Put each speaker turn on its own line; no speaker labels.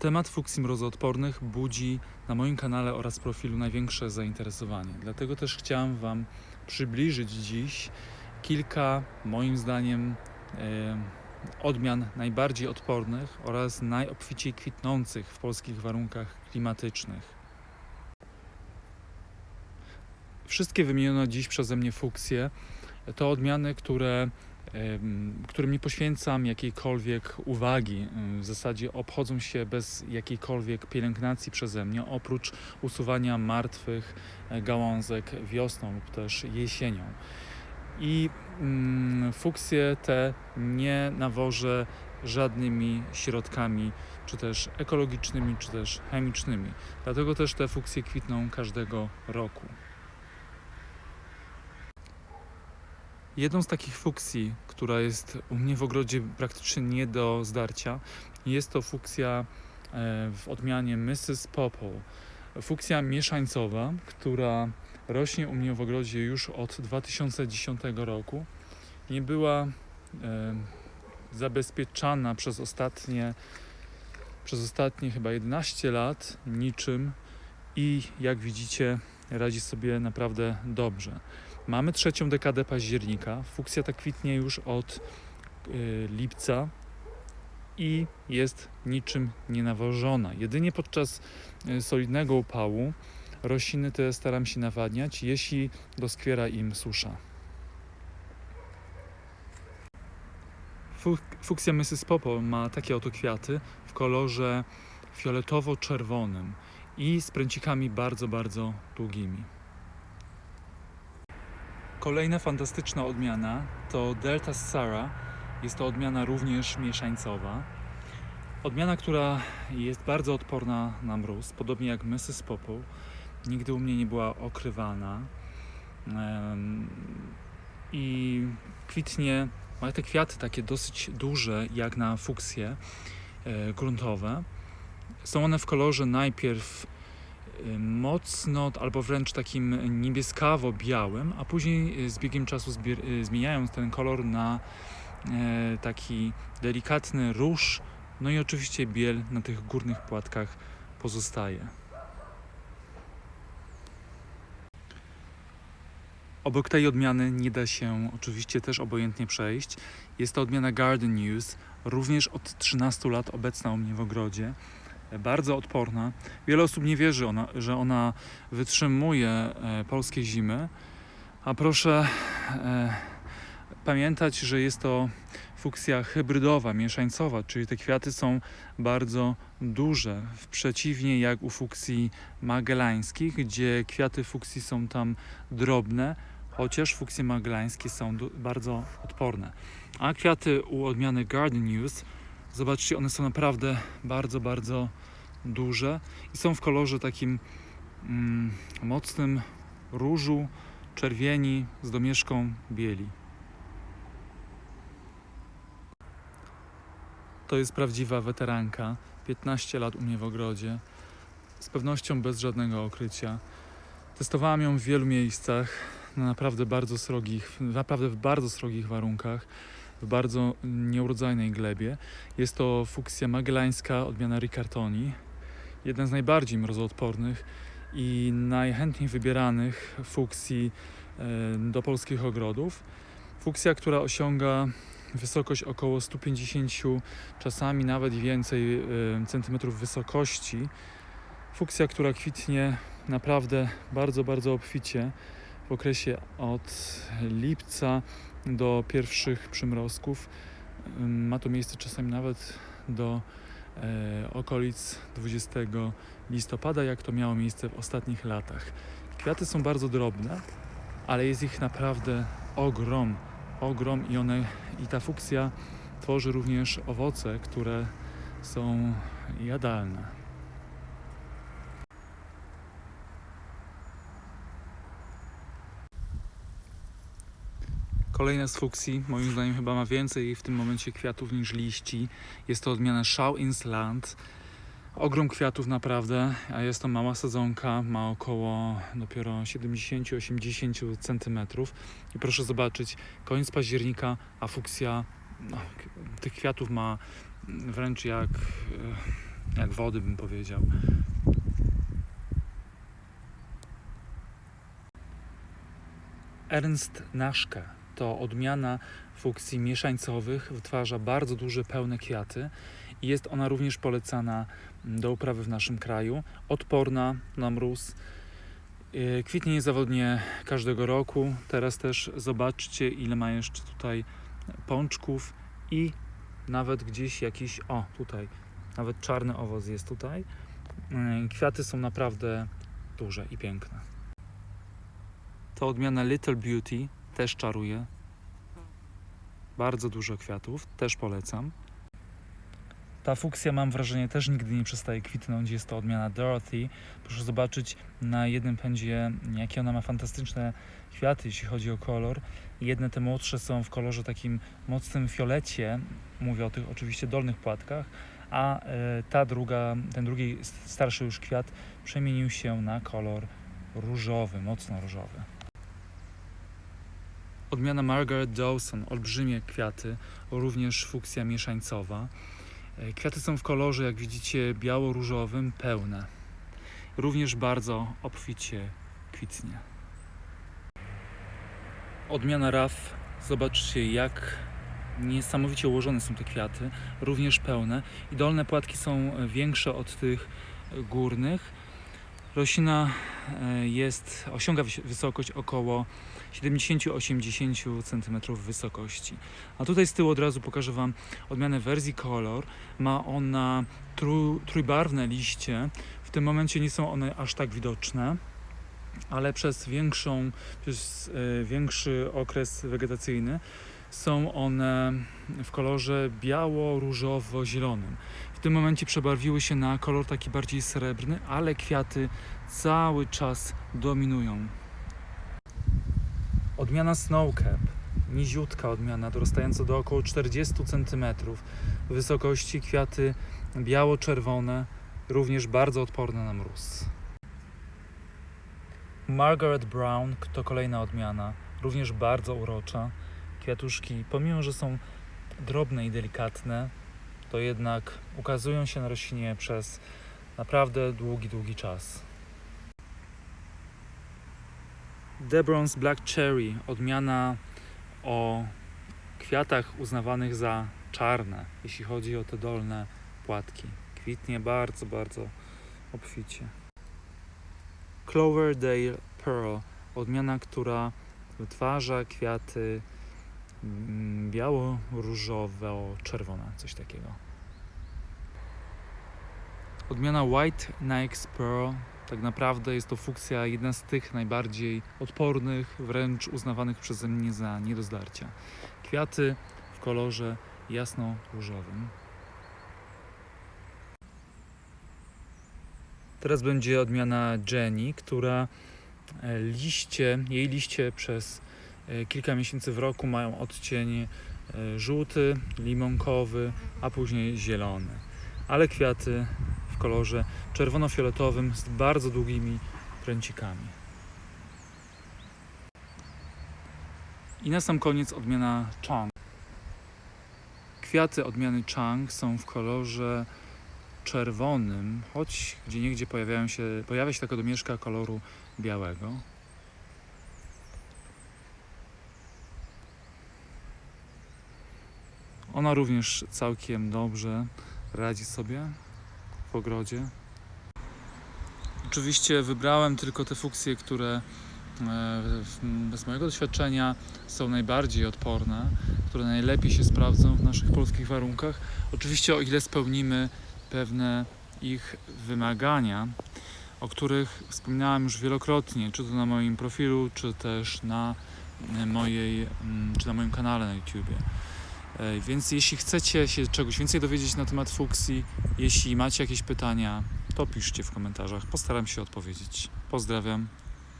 Temat fuksji mrozoodpornych budzi na moim kanale oraz profilu największe zainteresowanie. Dlatego też chciałem Wam przybliżyć dziś kilka, moim zdaniem, e, odmian najbardziej odpornych oraz najobficiej kwitnących w polskich warunkach klimatycznych. Wszystkie wymienione dziś przeze mnie fuksje to odmiany, które, którym nie poświęcam jakiejkolwiek uwagi. W zasadzie obchodzą się bez jakiejkolwiek pielęgnacji przeze mnie, oprócz usuwania martwych e, gałązek wiosną lub też jesienią. I mm, fuksje te nie nawożę żadnymi środkami, czy też ekologicznymi, czy też chemicznymi. Dlatego też te fuksje kwitną każdego roku. Jedną z takich fuksji, która jest u mnie w ogrodzie praktycznie nie do zdarcia, jest to fuksja e, w odmianie Mrs. Popple. Fuksja mieszańcowa, która rośnie u mnie w ogrodzie już od 2010 roku. Nie była e, zabezpieczana przez ostatnie, przez ostatnie chyba 11 lat niczym i jak widzicie radzi sobie naprawdę dobrze. Mamy trzecią dekadę października. Fuksja ta kwitnie już od y, lipca i jest niczym nienawożona. Jedynie podczas y, solidnego upału rośliny te staram się nawadniać, jeśli doskwiera im susza. Fuk- Fuksja Mrs. Popol ma takie oto kwiaty w kolorze fioletowo-czerwonym i z pręcikami bardzo, bardzo długimi. Kolejna fantastyczna odmiana to Delta Sara. Jest to odmiana również mieszańcowa. Odmiana, która jest bardzo odporna na mróz, podobnie jak Mrs. Popple. Nigdy u mnie nie była okrywana. I kwitnie, ma te kwiaty takie dosyć duże, jak na fuksje e, gruntowe. Są one w kolorze najpierw mocno albo wręcz takim niebieskawo-białym, a później y, z biegiem czasu y, zmieniają ten kolor na taki delikatny róż, no i oczywiście biel na tych górnych płatkach pozostaje. Obok tej odmiany nie da się oczywiście też obojętnie przejść. Jest to odmiana Garden News, również od 13 lat obecna u mnie w ogrodzie bardzo odporna. Wiele osób nie wierzy, ona, że ona wytrzymuje e, polskie zimy, a proszę e, pamiętać, że jest to fuksja hybrydowa, mieszańcowa, czyli te kwiaty są bardzo duże, w przeciwnie jak u fuksji magellańskich, gdzie kwiaty fuksji są tam drobne, chociaż fuksje magellańskie są bardzo odporne. A kwiaty u odmiany Garden News Zobaczcie, one są naprawdę bardzo, bardzo duże i są w kolorze takim mm, mocnym różu, czerwieni z domieszką bieli. To jest prawdziwa weteranka, 15 lat u mnie w ogrodzie, z pewnością bez żadnego okrycia. Testowałam ją w wielu miejscach, na naprawdę bardzo srogich, naprawdę w bardzo srogich warunkach w bardzo nieurodzajnej glebie. Jest to fuksja magellańska odmiana Riccartoni, jeden z najbardziej mrozoodpornych i najchętniej wybieranych fuksji e, do polskich ogrodów. Fuksja, która osiąga wysokość około 150, czasami nawet więcej e, centymetrów wysokości. Fuksja, która kwitnie naprawdę bardzo, bardzo obficie w okresie od lipca do pierwszych przymrozków. Ym, Ma to miejsce czasami nawet do e, okolic 20 listopada, jak to miało miejsce w ostatnich latach. Kwiaty są bardzo drobne, ale jest ich naprawdę ogrom, ogrom i one i ta fuksja tworzy również owoce, które są jadalne. Kolejna z fuksji, moim zdaniem chyba ma więcej w tym momencie kwiatów niż liści. Jest to odmiana Shao Insland. Ogrom kwiatów naprawdę, a jest to mała sadzonka, ma około dopiero 70-80 cm. I proszę zobaczyć, koniec października, a fuksja no, tych kwiatów ma wręcz jak, e, jak wody bym powiedział. Ernst Naszke to odmiana fuksji mieszańcowych, wytwarza bardzo duże, pełne kwiaty jest ona również polecana do uprawy w naszym kraju, odporna na mróz. Yy, Kwitnie niezawodnie każdego roku. Teraz też zobaczcie, ile ma jeszcze tutaj pączków i nawet gdzieś jakiś, o tutaj, nawet czarny owoc jest tutaj. Yy, Kwiaty są naprawdę duże i piękne. To odmiana Little Beauty też czaruje. Bardzo dużo kwiatów, też polecam. Ta fuksja, mam wrażenie, też nigdy nie przestaje kwitnąć. Jest to odmiana Dorothy. Proszę zobaczyć na jednym pędzie, jakie ona ma fantastyczne kwiaty, jeśli chodzi o kolor. Jedne te młodsze są w kolorze takim mocnym fiolecie, mówię o tych oczywiście dolnych płatkach, a e, ta druga, ten drugi starszy już kwiat przemienił się na kolor różowy, mocno różowy. Odmiana Margaret Dawson, olbrzymie kwiaty, również fuksja mieszańcowa. E, Kwiaty są w kolorze, jak widzicie, biało-różowym, pełne. Również bardzo obficie kwitnie. Odmiana RAF, zobaczcie jak niesamowicie ułożone są te kwiaty, również pełne i dolne płatki są większe od tych górnych. Roślina e, jest, osiąga wys- wysokość około 70-80 cm wysokości. A tutaj z tyłu od razu pokażę Wam odmianę wersji Color. Ma ona trój, trójbarwne liście. W tym momencie nie są one aż tak widoczne, ale przez większą, przez e, większy okres wegetacyjny są one w kolorze biało-różowo-zielonym. W tym momencie przebarwiły się na kolor taki bardziej srebrny, ale kwiaty cały czas dominują. Odmiana Snowcap, niziutka odmiana, dorastająca do około 40 cm wysokości, kwiaty biało-czerwone, również bardzo odporne na mróz. Margaret Brown to kolejna odmiana, również bardzo urocza. Kwiatuszki, pomimo że są drobne i delikatne, to jednak ukazują się na roślinie przez naprawdę długi, długi czas. Debrons Black Cherry, odmiana o kwiatach uznawanych za czarne, jeśli chodzi o te dolne płatki. Kwitnie bardzo, bardzo obficie. Cloverdale Pearl, odmiana, która wytwarza kwiaty mm, biało-różowo-czerwone, coś takiego. Odmiana White Nike Pearl tak naprawdę jest to fuksja jedna z tych najbardziej odpornych, wręcz uznawanych przeze mnie za nie do zdarcia. Kwiaty w kolorze jasno-różowym. Teraz będzie odmiana Jenny, która e, liście, jej liście przez kilka miesięcy w roku mają odcień e, żółty, limonkowy, a później zielony. Ale kwiaty w kolorze czerwono-fioletowym z bardzo długimi pręcikami. I na sam koniec odmiana Chang. Kwiaty odmiany Chang są w kolorze czerwonym, choć gdzie niegdzie pojawiają się, pojawia się taka domieszka koloru białego. Ona również całkiem dobrze radzi sobie w ogrodzie. Oczywiście wybrałem tylko te fuksje, które e, w- z mojego doświadczenia są najbardziej odporne, które najlepiej się sprawdzą w naszych polskich warunkach. Oczywiście o ile spełnimy pewne ich wymagania, o których wspominałem już wielokrotnie, czy to na moim profilu, czy też na e, mojej, czy na moim kanale na YouTubie. Więc jeśli chcecie się czegoś więcej dowiedzieć na temat fuksji, jeśli macie jakieś pytania, to piszcie w komentarzach. Postaram się odpowiedzieć. Pozdrawiam.